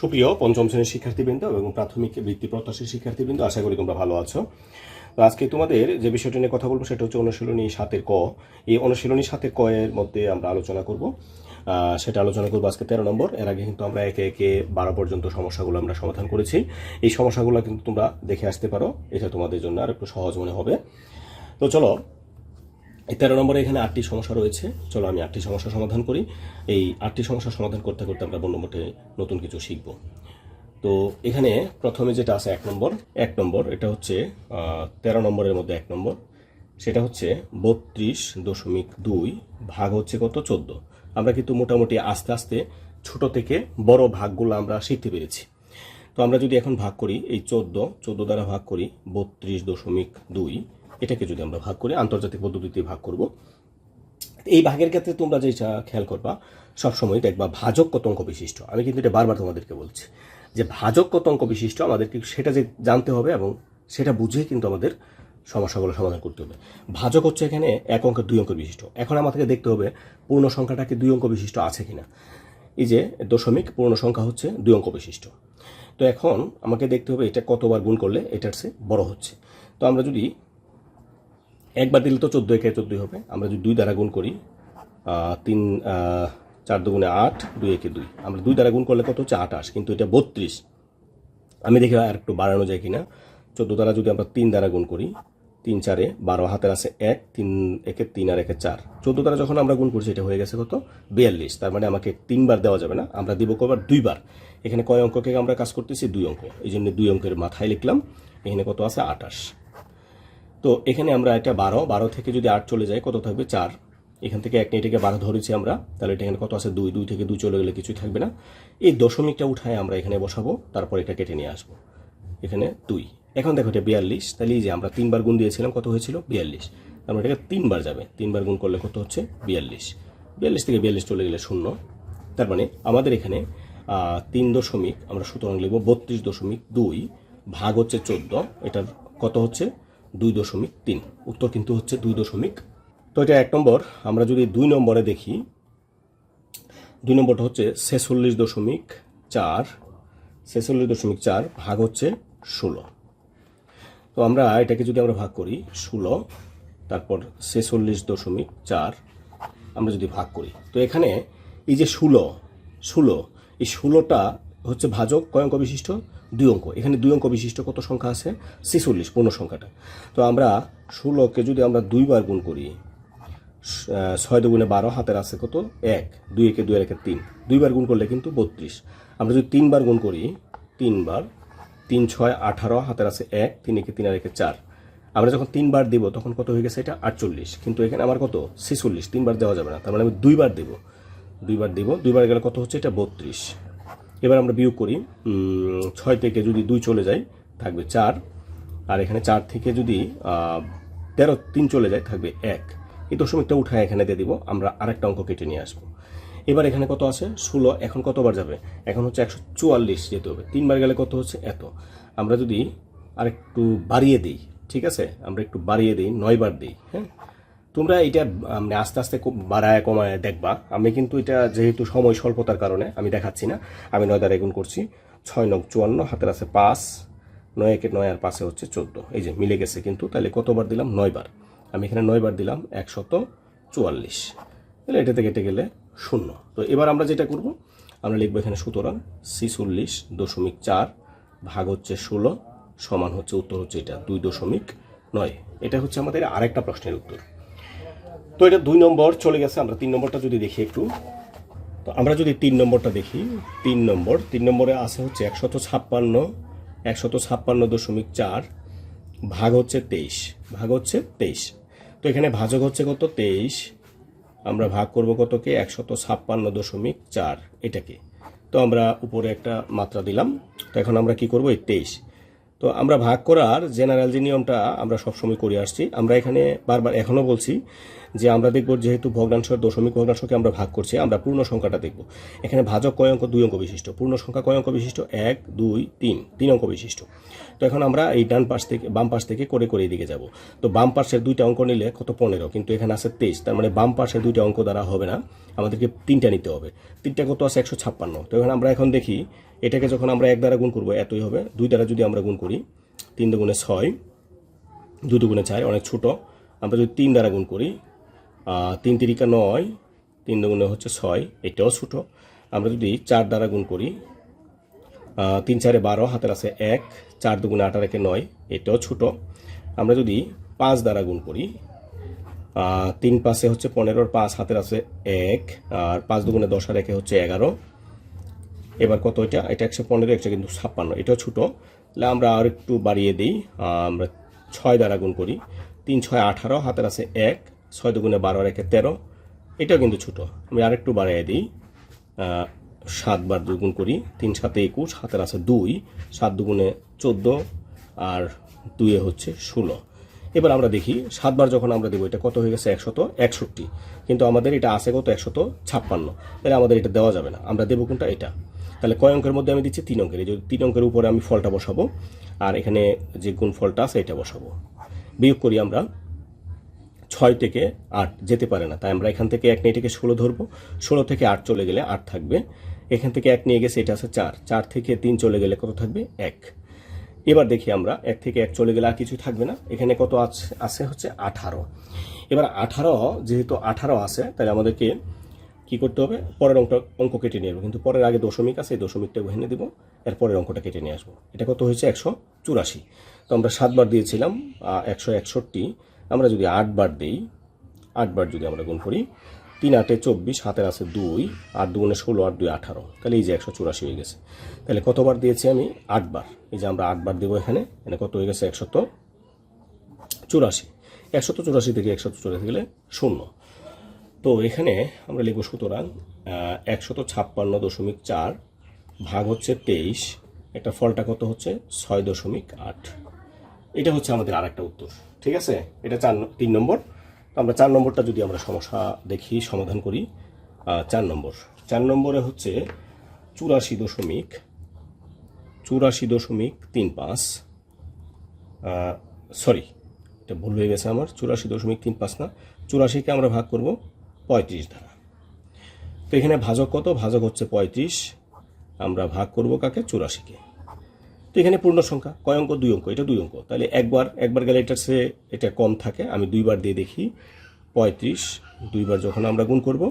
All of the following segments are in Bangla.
সুপ্রিয় পঞ্চম শ্রেণির শিক্ষার্থীবৃন্দ এবং প্রাথমিক বৃত্তি প্রত্যাশী শিক্ষার্থীবৃন্দ, আশা করি তোমরা ভালো আছো। তো আজকে তোমাদের যে বিষয়টি নিয়ে কথা বলব সেটা হচ্ছে অনুশীলনী সাতের ক। এই অনুশীলনী সাতের ক এর মধ্যে আমরা আলোচনা করব। সেটা আলোচনা করব আজকে তেরো নম্বর। এর আগে কিন্তু আমরা একে একে বারো পর্যন্ত সমস্যাগুলো আমরা সমাধান করেছি। এই সমস্যাগুলো কিন্তু তোমরা দেখে আসতে পারো। এটা তোমাদের জন্য আর একটু সহজ মনে হবে। তো চলো তেরো নম্বরে এখানে আটটি সমস্যা রয়েছে। চলো আমি আটটি সমস্যা সমাধান করি। এই আটটি সমস্যা সমাধান করতে করতে আমরা বন্ধুমঠে নতুন কিছু শিখব। তো এখানে প্রথমে যেটা আছে এক নম্বর এক নম্বর এটা হচ্ছে তেরো নম্বরের মধ্যে এক নম্বর। সেটা হচ্ছে বত্রিশ দশমিক দুই ভাগ হচ্ছে কত? চোদ্দ। আমরা কিন্তু মোটামুটি আস্তে আস্তে ছোট থেকে বড় ভাগগুলো আমরা শিখতে পেরেছি। তো আমরা যদি এখন ভাগ করি, এই চোদ্দ চোদ্দ দ্বারা ভাগ করি, বত্রিশ দশমিক দুই এটাকে যদি আমরা ভাগ করি, আন্তর্জাতিক পদ্ধতিতে ভাগ করব। এই ভাগের ক্ষেত্রে তোমরা যেটা খেয়াল করবা, সবসময় দেখবা ভাজক কত অঙ্ক বিশিষ্ট। আমি কিন্তু এটা বারবার তোমাদেরকে বলছি যে ভাজক কত অঙ্ক বিশিষ্ট, আমাদেরকে সেটা যে জানতে হবে এবং সেটা বুঝে কিন্তু আমাদের সমস্যাগুলো সমাধান করতে হবে। ভাজক হচ্ছে এখানে এক অঙ্কের দুই অঙ্ক বিশিষ্ট। এখন আমাদেরকে দেখতে হবে পূর্ণ সংখ্যাটাকে দুই অঙ্ক বিশিষ্ট আছে কিনা। এই যে দশমিক পূর্ণ সংখ্যা হচ্ছে দুই অঙ্ক বিশিষ্ট। তো এখন আমাকে দেখতে হবে এটা কতবার গুণ করলে এটার সে বড় হচ্ছে। তো আমরা যদি একবার দিলে তো চোদ্দ একে চোদ্দোই হবে। আমরা যদি দুই দ্বারা গুণ করি তিন চার দুগুণে আট, দুই একে দুই। আমরা দুই দ্বারা গুণ করলে কত হচ্ছে আটাশ কিন্তু এটা বত্রিশ। আমি দেখি আর একটু বাড়ানো যায় কিনা। চোদ্দ দ্বারা যদি আমরা তিন দ্বারা গুণ করি, তিন চারে বারো হাতের আছে এক, তিন একে তিন আর একে চার। চোদ্দ দ্বারা যখন আমরা গুণ করছি, এটা হয়ে গেছে কত? বিয়াল্লিশ। তার মানে আমাকে তিনবার দেওয়া যাবে না। আমরা দিব কবার দুইবার। এখানে কয় অঙ্ককে আমরা কাজ করতেছি? দুই অঙ্ক। এই জন্য দুই অঙ্কের মাথায় লিখলাম। এখানে কত আছে? আটাশ তো এখানে আমরা এটা বারো বারো থেকে যদি আট চলে যায়, কত থাকবে? চার। এখান থেকে এক এটাকে বারো ধরেছি আমরা, তাহলে এটা এখানে কত আছে? দুই। দুই থেকে দুই চলে গেলে কিছুই থাকবে না। এই দশমিকটা উঠায় আমরা এখানে বসাবো, তারপর এটা কেটে নিয়ে আসব। এখানে দুই। এখন দেখো এটা বিয়াল্লিশ। তাহলে এই যে আমরা তিনবার গুণ দিয়েছিলাম, কত হয়েছিল? বিয়াল্লিশ। আমরা এটাকে তিনবার যাবে। তিনবার গুণ করলে কত হচ্ছে? বিয়াল্লিশ। বিয়াল্লিশ থেকে বিয়াল্লিশ চলে গেলে শূন্য। তার মানে আমাদের এখানে তিন দশমিক আমরা সুতরাং লিখব বত্রিশ দশমিক দুই ভাগ হচ্ছে চোদ্দ। এটার কত হচ্ছে? দুই দশমিক তিন। উত্তর কিন্তু হচ্ছে দুই দশমিক। তো এটা এক নম্বর। আমরা যদি দুই নম্বরে দেখি, দুই নম্বরটা হচ্ছে ছেচল্লিশ দশমিক চার। ছেচল্লিশ দশমিক চার ভাগ হচ্ছে ষোলো। তো আমরা এটাকে যদি আমরা ভাগ করি ষোলো, তারপর ছেচল্লিশ দশমিক চার আমরা যদি ভাগ করি। তো এখানে এই যে ষোলো ষোলো, এই ষোলোটা হচ্ছে ভাজক কয় অঙ্ক বিশিষ্ট? দুই অঙ্ক। এখানে দুই অঙ্ক বিশিষ্ট কত সংখ্যা আছে? ছেচল্লিশ, পূর্ণ সংখ্যাটা। তো আমরা ষোলোকে যদি আমরা দুইবার গুণ করি ছয় দুগুণে বারো, হাতের আছে কত? এক। দুই একে দুই একে তিন। দুইবার গুণ করলে কিন্তু বত্রিশ। আমরা যদি তিনবার গুণ করি, তিনবার, তিন, ছয়, আঠারো, হাতের আছে এক, তিন একে তিন আর একে চার। আমরা যখন তিনবার দেবো, তখন কত হয়ে গেছে? এটা আটচল্লিশ। কিন্তু এখানে আমার কত? ছেচল্লিশ। তিনবার দেওয়া যাবে না। তার মানে আমি দুইবার দেবো। দুইবার দেবো। দুইবার গেলে কত হচ্ছে? এটা বত্রিশ। এবার আমরা বিয়োগ করি ছয় থেকে যদি দুই চলে যায়, থাকবে চার। আর এখানে চার থেকে যদি তেরো, তিন চলে যায়, থাকবে এক। এই দশমিকটা উঠায় এখানে দিয়ে দিব, আমরা আরেকটা অঙ্ক কেটে নিয়ে আসব। এবার এখানে কত আছে? ষোলো, এখন কতবার যাবে? এখন হচ্ছে একশো চুয়াল্লিশ যেতে হবে। তিনবার গেলে কত হচ্ছে? এত। আমরা যদি আরেকটু বাড়িয়ে দিই, ঠিক আছে? আমরা একটু বাড়িয়ে দিই, নয়বার দিই হ্যাঁ? তোমরা এটা মানে আস্তে আস্তে বাড়ায় কমায় দেখবা। আমি কিন্তু এটা যেহেতু সময় স্বল্পতার কারণে আমি দেখাচ্ছি না। আমি নয় দ্বারা গুণ করছি। ছয় নয় চুয়ান্ন, হাতের আছে পাঁচ। নয় একে নয় আর পাশে হচ্ছে চোদ্দ। এই যে মিলে গেছে কিন্তু, তাহলে কতবার দিলাম? নয়বার আমি এখানে নয়বার দিলাম, একশত চুয়াল্লিশ। তাহলে এটা থেকে কেটে গেলে শূন্য। তো এবার আমরা যেটা করব, আমরা লিখব এখানে সুতরাং ছিচল্লিশ দশমিক চার ভাগ হচ্ছে ষোলো সমান হচ্ছে উত্তর হচ্ছে এটা, দুই দশমিক নয়। এটা হচ্ছে আমাদের আরেকটা প্রশ্নের উত্তর। তো এটা দুই নম্বর চলে গেছে, আমরা তিন নম্বরটা যদি দেখি একটু। তো আমরা যদি তিন নম্বরটা দেখি, তিন নম্বর, তিন নম্বরে আছে হচ্ছে একশত ছাপ্পান্ন একশত ছাপ্পান্ন দশমিক চার, ভাগ হচ্ছে তেইশ, ভাগ হচ্ছে তেইশ। তো এখানে ভাজক হচ্ছে কত? তেইশ। আমরা ভাগ করব কতকে? একশত ছাপ্পান্ন দশমিক চার, এটাকে। তো আমরা উপরে একটা মাত্রা দিলাম। তো এখন আমরা কি করব? এই তেইশ। তো আমরা ভাগ করার জেনারেল যে নিয়মটা আমরা সবসময় করে আসছি, আমরা এখানে বারবার এখনও বলছি যে আমরা দেখব যেহেতু ভগ্নাংশ দশমিক ভগ্নাংশকে আমরা ভাগ করছি, আমরা পূর্ণ সংখ্যাটা দেখব। এখানে ভাজক কয় অঙ্ক? দুই অঙ্ক বিশিষ্ট। পূর্ণ সংখ্যা কয় অঙ্ক বিশিষ্ট? এক, দুই, তিন তিন অঙ্ক বিশিষ্ট। তো এখন আমরা এই ডান পাশ থেকে, বাম পাশ থেকে করে করে এদিকে যাব। তো বাম পাশের দুইটা অঙ্ক নিলে কত? পনেরো। কিন্তু এখানে আছে তেইশ। তার মানে বাম পাশের দুইটা অঙ্ক দ্বারা হবে না। আমাদেরকে তিনটা নিতে হবে। তিনটা কত? আছে একশো ছাপ্পান্ন। তো এখানে আমরা এখন দেখি এটাকে যখন আমরা এক দ্বারা গুণ করব, এতই হবে। দুই দ্বারা যদি আমরা গুণ করি, তিন দুগুণে ছয় দু দুগুণে চার, অনেক ছোট। আমরা যদি তিন দ্বারা গুণ করি তিন তিরিকা নয়, তিন দুগুণে হচ্ছে ছয়, এটাও ছোট। আমরা যদি চার দ্বারা গুণ করি তিন চারে বারো, হাতের আছে এক, চার দুগুণে আঠারো একে নয়, এটাও ছোট। আমরা যদি পাঁচ দ্বারা গুণ করি তিন পাশে হচ্ছে পনেরোর পাঁচ হাতের আছে এক, আর পাঁচ দুগুণে দশ, আর একে হচ্ছে এগারো। এবার কত এটা? এটা একশো পনেরো একশো কিন্তু ছাপ্পান্ন। এটাও ছোটো। তাহলে আমরা আর একটু বাড়িয়ে দিই। আমরা ছয় দ্বারা গুণ করি। তিন ছয় আঠারো, হাতের আছে এক, ছয় দুগুণে বারো আর একে তেরো। এটাও কিন্তু ছোটো। আমি আরেকটু বাড়িয়ে দিই। সাতবার দুগুণ করি। তিন সাতে একুশ, হাতের আছে দুই, সাত দুগুণে চোদ্দ আর দুয়ে হচ্ছে ষোলো। এবার আমরা দেখি সাতবার যখন আমরা দেবো, এটা কত হয়ে গেছে? একশত একষট্টি। কিন্তু আমাদের এটা আছে কত? একশত ছাপ্পান্ন। তাহলে আমাদের এটা দেওয়া যাবে না। আমরা দেবো কোনটা? এটা। তাহলে কয় অঙ্কের মধ্যে আমি দিচ্ছি? তিন অঙ্কের। এই যে তিন অঙ্কের উপরে আমি ফলটা বসাবো, আর এখানে যে গুণ ফলটা আছে, এটা বসাবো। বিয়োগ করি আমরা ছয় থেকে আট, যেতে পারে না। তাই আমরা এখান থেকে এক নিয়ে থেকে ষোলো ধরবো। ষোলো থেকে আট চলে গেলে আট থাকবে। এখান থেকে এক নিয়ে গেছে, এটা আছে চার। চার থেকে তিন চলে গেলে কত থাকবে? এক। এবার দেখি আমরা, এক থেকে এক চলে গেলে আর কিছু থাকবে না। এখানে কত আছে আছে হচ্ছে আঠারো। এবার আঠারো, যেহেতু আঠারো আছে, তাহলে আমাদেরকে কি করতে হবে? পরের অঙ্কটা অঙ্ক কেটে নিয়ে আসব। কিন্তু পরের আগে দশমিক আছে, এই দশমিকটা ভেঙে দেবো। এর পরের অঙ্কটা কেটে নিয়ে আসব। এটা কত হয়েছে? একশো চুরাশি। তো আমরা সাতবার দিয়েছিলাম একশো একষট্টি। আমরা যদি আটবার দিই, আটবার যদি আমরা গুণ করি, তিন আটে চব্বিশ হাতের আছে দুই, আট দুগুণে ষোলো, আট দুই আঠারো। তাহলে এই যে একশো চুরাশি হয়ে গেছে। তাহলে কতবার দিয়েছি আমি? আটবার। এই যে আমরা আটবার দেবো এখানে এখানে কত হয়ে গেছে? একশত চুরাশি। একশত চুরাশি থেকে একশত চুরাশি গেলে শূন্য। তো এখানে আমরা লিখব সুতরাং একশত ছাপ্পান্ন দশমিক চার ভাগ হচ্ছে তেইশ, একটা ফলটা কত হচ্ছে? ছয় দশমিক আট। এটা হচ্ছে আমাদের আর একটা উত্তর, ঠিক আছে? এটা চার তিন নম্বর। তো আমরা চার নম্বরটা যদি আমরা সমস্যা দেখি, সমাধান করি চার নম্বর। চার নম্বরে হচ্ছে চুরাশি দশমিক চুরাশি দশমিক তিন পাঁচ সরি, এটা ভুল হয়ে গেছে আমার, চুরাশি দশমিক তিন পাঁচ না, চুরাশিকে আমরা ভাগ করব পঁয়ত্রিশ দ্বারা। তো এখানে ভাজক কত? ভাজক হচ্ছে পঁয়ত্রিশ। আমরা ভাগ করব কাকে? চুরাশিকে। তো এখানে পূর্ণ সংখ্যা। কয় অঙ্ক? দুই অঙ্ক। এটা দুই অঙ্ক। তাহলে একবার একবার গেলে এটার সে এটা কম থাকে। আমি দুইবার দিয়ে দেখি। পঁয়ত্রিশ। দুইবার যখন আমরা গুণ করব,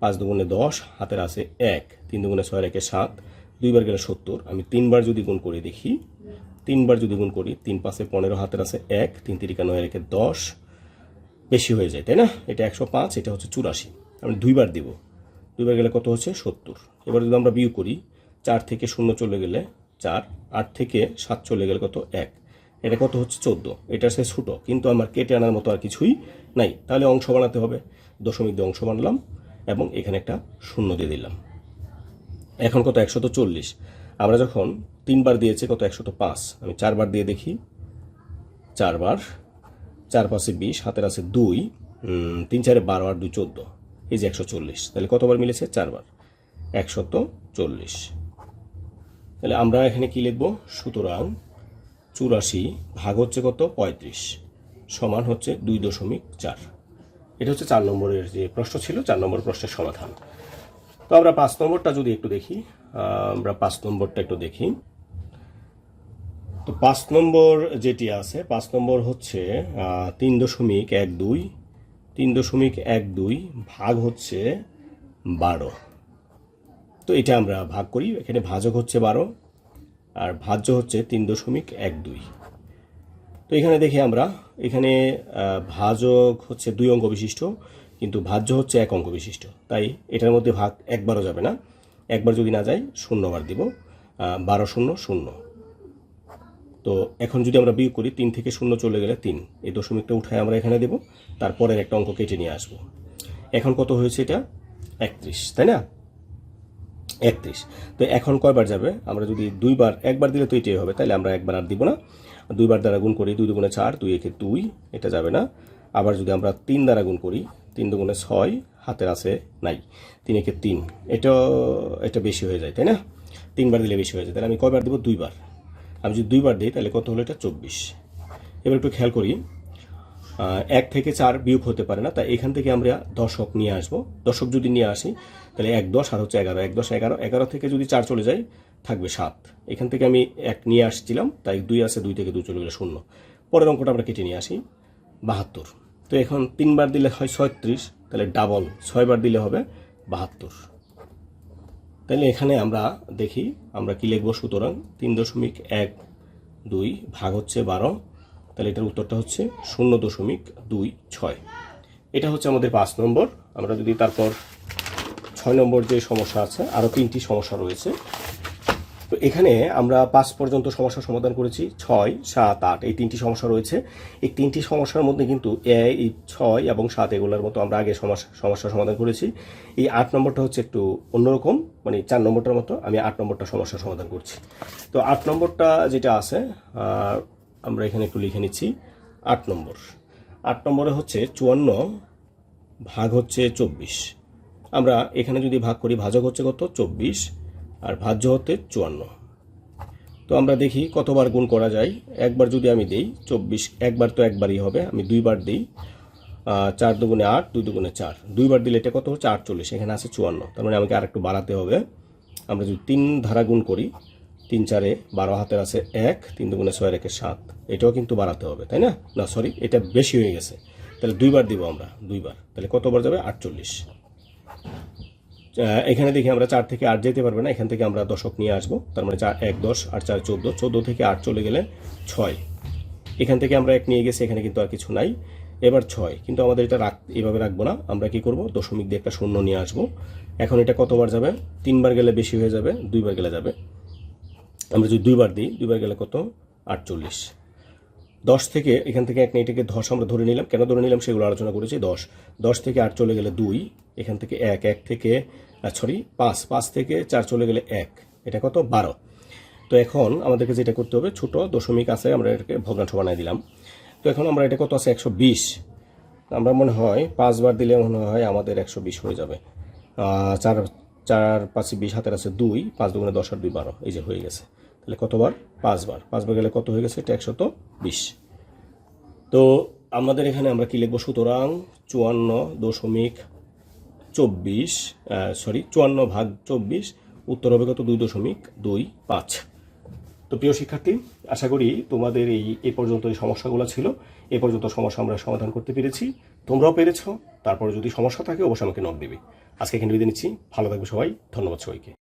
পাঁচ দুগুণে দশ, হাতের আছে এক। তিন দুগুণে ছয়, একে সাত। দুইবার গেলে সত্তর। আমি তিনবার যদি গুণ করে দেখি, তিনবার যদি গুণ করি, তিন পাশে পনেরো, হাতের আছে এক। তিন তিরিকা নয়, একে দশ। বেশি হয়ে যায়, তাই না? এটা একশো পাঁচ, এটা হচ্ছে চুরাশি। আমি দুইবার দিব। দুইবার গেলে কত হচ্ছে? সত্তর। এবার যদি আমরা বিয়োগ করি, চার থেকে শূন্য চলে গেলে চার, আট থেকে সাত চলে গেলে কত? এক। এটা কত হচ্ছে? চোদ্দ। এটা সে ছোটো, কিন্তু আমার কেটে আনার মতো আর কিছুই নাই। তাহলে অংশ বানাতে হবে। দশমিক দিয়ে অংশ বানালাম এবং এখানে একটা শূন্য দিয়ে দিলাম। এখন কত? একশত চল্লিশ। আমরা যখন তিনবার দিয়েছে, কত? একশত পাঁচ। আমি চারবার দিয়ে দেখি। চারবার চার পাশে বিশ, হাতের আছে দুই তিন চারে বারো আর দুই চোদ্দ। এই যে একশো চল্লিশ। তাহলে কতবার মিলেছে? চারবার। একশত চল্লিশ। তাহলে আমরা এখানে কি লিখব? সুতরাং চুরাশি ভাগ হচ্ছে কত? পঁয়ত্রিশ। সমান হচ্ছে দুই দশমিক চার। এটা হচ্ছে চার নম্বরের যে প্রশ্ন ছিল, চার নম্বর প্রশ্নের সমাধান। তো আমরা পাঁচ নম্বরটা যদি একটু দেখি আমরা পাঁচ নম্বরটা একটু দেখি। তো পাঁচ নম্বর যেটি আছে, পাঁচ নম্বর হচ্ছে তিন দশমিক এক দুই, তিন দশমিক এক দুই ভাগ হচ্ছে বারো। তো এটা আমরা ভাগ করি, এখানে ভাজক হচ্ছে বারো আর ভাজ্য হচ্ছে তিন দশমিক এক দুই। তো এখানে দেখি আমরা, এখানে ভাজক হচ্ছে দুই অঙ্ক বিশিষ্ট, কিন্তু ভাজ্য হচ্ছে এক অঙ্ক বিশিষ্ট। তাই এটার মধ্যে ভাগ একবারও যাবে না, একবার যদি না যায় শূন্যবার দিব বারো শূন্য শূন্য। তো এখন যদি আমরা বিয়োগ করি, তিন থেকে শূন্য চলে গেলে তিন। এই দশমিকটা উঠায় আমরা এখানে দেব, তারপরের একটা অঙ্ক কেটে নিয়ে আসব। এখন কত হয়েছে এটা? একত্রিশ, তাই না? একত্রিশ। তো এখন কয়বার যাবে? আমরা যদি দুইবার, একবার দিলে তো এটাই হবে তাহলে আমরা একবার আর দিব না। দুইবার দ্বারা গুণ করি, দুই দুগুণে চার, দুই একে দুই, এটা যাবে না। আবার যদি আমরা তিন দ্বারা গুণ করি, তিন দুগুণে ছয়, হাতের আছে নাই, তিন একে তিন এটা এটা বেশি হয়ে যায়, তাই না? তিনবার দিলে বেশি হয়ে যায়, তাহলে আমি কয়বার দেবো? দুইবার। আমি যদি দুইবার দিই, তাহলে কত হলো এটা? চব্বিশ। এবার একটু খেয়াল করি। এক থেকে চার বিয়োগ হতে পারে না, তাই এখান থেকে আমরা দশক নিয়ে আসব। দশক যদি নিয়ে আসি, তাহলে এক দশ আর হচ্ছে এগারো। এক দশ, এগারো। এগারো থেকে যদি চার চলে যায়, থাকবে সাত। এখান থেকে আমি এক নিয়ে আসছিলাম, তাই দুই আছে, দুই থেকে দুই চলে গেলে শূন্য। পরের অঙ্কটা আমরা কেটে নিয়ে আসি। বাহাত্তর। তো এখন তিনবার দিলে হয় ছয়ত্রিশ, তাহলে ডাবল ছয়বার দিলে হবে বাহাত্তর। তাহলে এখানে আমরা দেখি, আমরা কি লিখব? সুতরাং তিন দশমিক এক দুই ভাগ হচ্ছে বারো। তাহলে এটার উত্তরটা হচ্ছে শূন্য দশমিক দুই ছয়। এটা হচ্ছে আমাদের পাঁচ নম্বর। আমরা যদি তারপর ছয় নম্বর যে সমস্যা আছে আরও তিনটি সমস্যা রয়েছে তো এখানে আমরা পাঁচ পর্যন্ত সমস্যার সমাধান করেছি। ছয়, সাত, আট, এই তিনটি সমস্যা রয়েছে। এই তিনটি সমস্যার মধ্যে কিন্তু এই ছয় এবং সাত এগুলোর মতো আমরা আগে সমস্যা সমস্যার সমাধান করেছি। এই আট নম্বরটা হচ্ছে একটু অন্যরকম মানে চার নম্বরটার মতো আমি আট নম্বরটা সমস্যার সমাধান করছি। তো আট নম্বরটা যেটা আছে আমরা এখানে একটু লিখে নিচ্ছি। আট নম্বর। আট নম্বরে হচ্ছে চুয়ান্ন ভাগ হচ্ছে চব্বিশ। আমরা এখানে যদি ভাগ করি, ভাজক হচ্ছে কত? চব্বিশ। আর ভাজ্য হতে চুয়ান্ন। তো আমরা দেখি কতবার গুণ করা যায়। একবার যদি আমি দিই, চব্বিশ, একবার তো একবারই হবে, আমি দুইবার দিই চার দুগুণে আট, দুই দুগুণে চার। দুইবার দিলে এটা কত? হচ্ছে আটচল্লিশ এখানে আছে চুয়ান্ন। তার মানে আমাকে আরেকটু বাড়াতে হবে। আমরা যদি তিন ধারা গুণ করি, তিন চারে বারো হাতের আছে এক, তিন দুগুণে ছয় রেখে সাত। এটাও কিন্তু বাড়াতে হবে, তাই না? না সরি এটা বেশি হয়ে গেছে। তাহলে দুইবার দিব আমরা, দুইবার। তাহলে কতবার যাবে? আটচল্লিশ। এখানে দেখি আমরা চার থেকে আট যেতে পারবে না, এখান থেকে আমরা দশক নিয়ে আসব। তার মানে চার, এক, দশ আর চার, চোদ্দ। চোদ্দ থেকে আট চলে গেলে ছয়। এখান থেকে আমরা এক নিয়ে গেছি, এখানে কিন্তু আর কিছু নাই। এবার ছয়, কিন্তু আমাদের এটা রাখ, এভাবে রাখব না। আমরা কি করব? দশমিক দিয়ে একটা শূন্য নিয়ে আসব। এখন এটা কতবার যাবে? তিনবার গেলে বেশি হয়ে যাবে, দুইবার গেলে যাবে। আমরা যদি দুইবার দিই, দুইবার গেলে কত? আটচল্লিশ। দশ থেকে এখান থেকে এক এটাকে দশ আমরা ধরে নিলাম। কেন ধরে নিলাম সেগুলো আলোচনা করেছি? দশ। দশ থেকে আট চলে গেলে দুই, এখান থেকে এক এক থেকে সরি পাঁচ। পাঁচ থেকে চার চলে গেলে এক। এটা কত? বারো। তো এখন আমাদেরকে যেটা করতে হবে, ছোট দশমিক আছে, আমরা এটাকে ভগ্নাংশ বানাই দিলাম। তো এখন আমরা এটা কত আছে? একশো বিশ। আমরা মনে হয় পাঁচবার দিলে মনে হয় আমাদের একশো বিশ হয়ে যাবে। চার চার, পাঁচে, বিশ হাতের আছে দুই, পাঁচ দুগুণে দশ আর দুই বারো। এই যে হয়ে গেছে। তাহলে কতবার? পাঁচবার। পাঁচবার গেলে কত হয়ে গেছে? এটা একশত বিশ। তো আমাদের এখানে আমরা কি লিখব? সুতরাং চুয়ান্ন দশমিক চব্বিশ সরি চুয়ান্ন ভাগ চব্বিশ, উত্তর হবে কত? দুই দশমিক দুই পাঁচ। তো প্রিয় শিক্ষার্থী, আশা করি তোমাদের এই, এ পর্যন্ত এই সমস্যাগুলো ছিল। এ পর্যন্ত সমস্যা আমরা সমাধান করতে পেরেছি। তোমরাও পেরেছ। তারপরে যদি সমস্যা থাকে, অবশ্যই আমাকে নক দেবে। আজকে এখানে বিদায় নিচ্ছি। ভালো থাকবে সবাই। ধন্যবাদ সবাইকে।